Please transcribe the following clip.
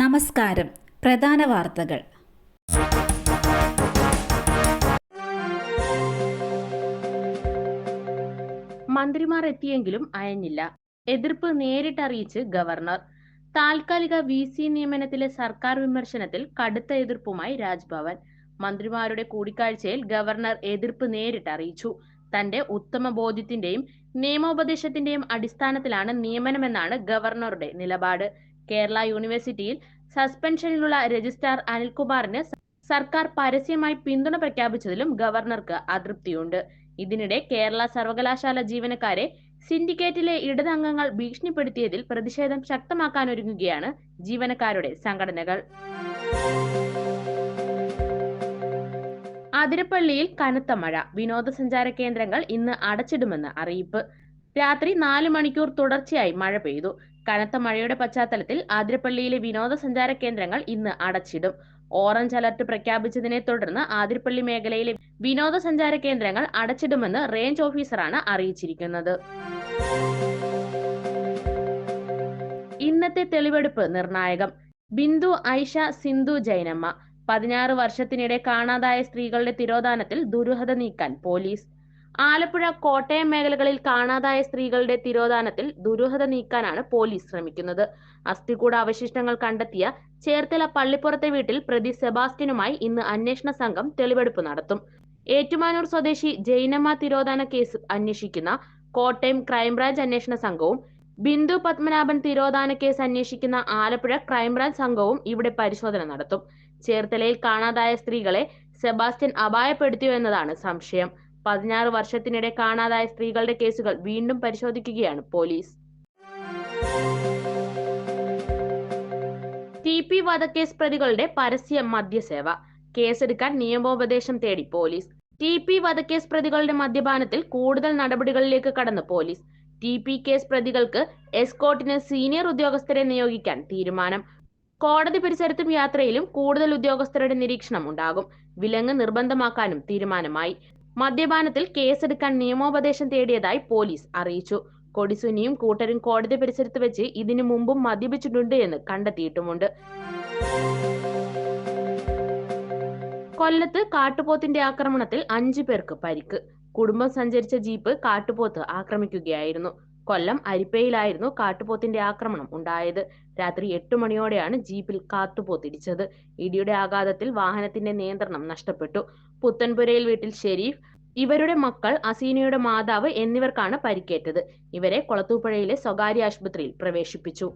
നമസ്കാരം. പ്രധാന വാർത്തകൾ. മന്ത്രിമാർ എത്തിയെങ്കിലും അയഞ്ഞില്ല. എതിർപ്പ് നേരിട്ടറിയിച്ച് ഗവർണർ. താൽക്കാലിക വി സി നിയമനത്തിലെ സർക്കാർ വിമർശനത്തിൽ കടുത്ത എതിർപ്പുമായി രാജ്ഭവൻ. മന്ത്രിമാരുടെ കൂടിക്കാഴ്ചയിൽ ഗവർണർ എതിർപ്പ് നേരിട്ടറിയിച്ചു. തന്റെ ഉത്തമ ബോധ്യത്തിന്റെയും നിയമോപദേശത്തിന്റെയും അടിസ്ഥാനത്തിലാണ് നിയമനമെന്നാണ് ഗവർണറുടെ നിലപാട്. കേരള യൂണിവേഴ്സിറ്റിയിൽ സസ്പെൻഷനിലുള്ള രജിസ്ട്രാർ അനിൽകുമാറിന് സർക്കാർ പരസ്യമായി പിന്തുണ പ്രഖ്യാപിച്ചതിലും ഗവർണർക്ക് അതൃപ്തിയുണ്ട്. ഇതിനിടെ കേരള സർവകലാശാല ജീവനക്കാരെ സിൻഡിക്കേറ്റിലെ ഇടതംഗങ്ങൾ ഭീഷണിപ്പെടുത്തിയതിൽ പ്രതിഷേധം ശക്തമാക്കാനൊരുങ്ങുകയാണ് ജീവനക്കാരുടെ സംഘടനകൾ. അതിരപ്പള്ളിയിൽ കനത്ത മഴ. വിനോദസഞ്ചാര കേന്ദ്രങ്ങൾ ഇന്ന് അടച്ചിടുമെന്ന് അറിയിപ്പ്. രാത്രി നാല് മണിക്കൂർ തുടർച്ചയായി മഴ പെയ്തു. കനത്ത മഴയുടെ പശ്ചാത്തലത്തിൽ ആതിരപ്പള്ളിയിലെ വിനോദസഞ്ചാര കേന്ദ്രങ്ങൾ ഇന്ന് അടച്ചിടും. ഓറഞ്ച് അലർട്ട് പ്രഖ്യാപിച്ചതിനെ തുടർന്ന് ആതിരപ്പള്ളി മേഖലയിലെ വിനോദസഞ്ചാര കേന്ദ്രങ്ങൾ അടച്ചിടുമെന്ന് റേഞ്ച് ഓഫീസറാണ് അറിയിച്ചിരിക്കുന്നത്. ഇന്നത്തെ തെളിവെടുപ്പ് നിർണായകം. ബിന്ദു ഐഷ സിന്ധു ജൈനമ്മ പതിനാറ് വർഷത്തിനിടെ കാണാതായ സ്ത്രീകളുടെ തിരോധാനത്തിൽ ദുരൂഹത നീക്കാൻ പോലീസ്. ആലപ്പുഴ കോട്ടയം മേഖലകളിൽ കാണാതായ സ്ത്രീകളുടെ തിരോധാനത്തിൽ ദുരൂഹത നീക്കാനാണ് പോലീസ് ശ്രമിക്കുന്നത്. അസ്ഥികൂട അവശിഷ്ടങ്ങൾ കണ്ടെത്തിയ ചേർത്തല പള്ളിപ്പുറത്തെ വീട്ടിൽ പ്രതി സെബാസ്റ്റ്യനുമായി ഇന്ന് അന്വേഷണ സംഘം തെളിവെടുപ്പ് നടത്തും. ഏറ്റുമാനൂർ സ്വദേശി ജൈനമ്മ തിരോധാന കേസ് അന്വേഷിക്കുന്ന കോട്ടയം ക്രൈംബ്രാഞ്ച് അന്വേഷണ സംഘവും ബിന്ദു പത്മനാഭൻ തിരോധാന കേസ് അന്വേഷിക്കുന്ന ആലപ്പുഴ ക്രൈംബ്രാഞ്ച് സംഘവും ഇവിടെ പരിശോധന നടത്തും. ചേർത്തലയിൽ കാണാതായ സ്ത്രീകളെ സെബാസ്റ്റ്യൻ അപായപ്പെടുത്തിയോ എന്നതാണ് സംശയം. പതിനാറ് വർഷത്തിനിടെ കാണാതായ സ്ത്രീകളുടെ കേസുകൾ വീണ്ടും പരിശോധിക്കുകയാണ് പോലീസ്. ടി പി വധക്കേസ് പ്രതികളുടെ പരസ്യ മദ്യസേവ. കേസെടുക്കാൻ നിയമോപദേശം തേടി പോലീസ്. ടി പി വധക്കേസ് പ്രതികളുടെ മദ്യപാനത്തിൽ കൂടുതൽ നടപടികളിലേക്ക് കടന്ന് പോലീസ്. ടി പി കേസ് പ്രതികൾക്ക് എസ്കോട്ടിന് സീനിയർ ഉദ്യോഗസ്ഥരെ നിയോഗിക്കാൻ തീരുമാനം. കോടതി പരിസരത്തും യാത്രയിലും കൂടുതൽ ഉദ്യോഗസ്ഥരുടെ നിരീക്ഷണം ഉണ്ടാകും. വിലങ്ങ് നിർബന്ധമാക്കാനും തീരുമാനമായി. മദ്യപാനത്തിൽ കേസെടുക്കാൻ നിയമോപദേശം തേടിയതായി പോലീസ് അറിയിച്ചു. കൊടിസുനിയും കൂട്ടരും കോടതി പരിസരത്ത് വെച്ച് ഇതിനു മുമ്പും മദ്യപിച്ചിട്ടുണ്ട് എന്ന് കണ്ടെത്തിയിട്ടുമുണ്ട്. കൊല്ലത്ത് കാട്ടുപോത്തിന്റെ ആക്രമണത്തിൽ അഞ്ചു പേർക്ക് പരിക്ക്. കുടുംബം സഞ്ചരിച്ച ജീപ്പ് കാട്ടുപോത്ത് ആക്രമിക്കുകയായിരുന്നു. കൊല്ലം അരിപ്പയിലായിരുന്നു കാട്ടുപോത്തിന്റെ ആക്രമണം ഉണ്ടായത്. രാത്രി എട്ട് മണിയോടെയാണ് ജീപ്പിൽ കാട്ടുപോത്തിടിച്ചത് ഇടിയുടെ ആഘാതത്തിൽ വാഹനത്തിന്റെ നിയന്ത്രണം നഷ്ടപ്പെട്ടു. പുത്തൻപുരയിൽ വീട്ടിൽ ഷെരീഫ് ഇവരുടെ മക്കൾ അസീനയുടെ മാതാവ് എന്നിവർക്കാണ് പരിക്കേറ്റത്. ഇവരെ കൊളത്തൂപ്പുഴയിലെ സ്വകാര്യ ആശുപത്രിയിൽ പ്രവേശിപ്പിച്ചു.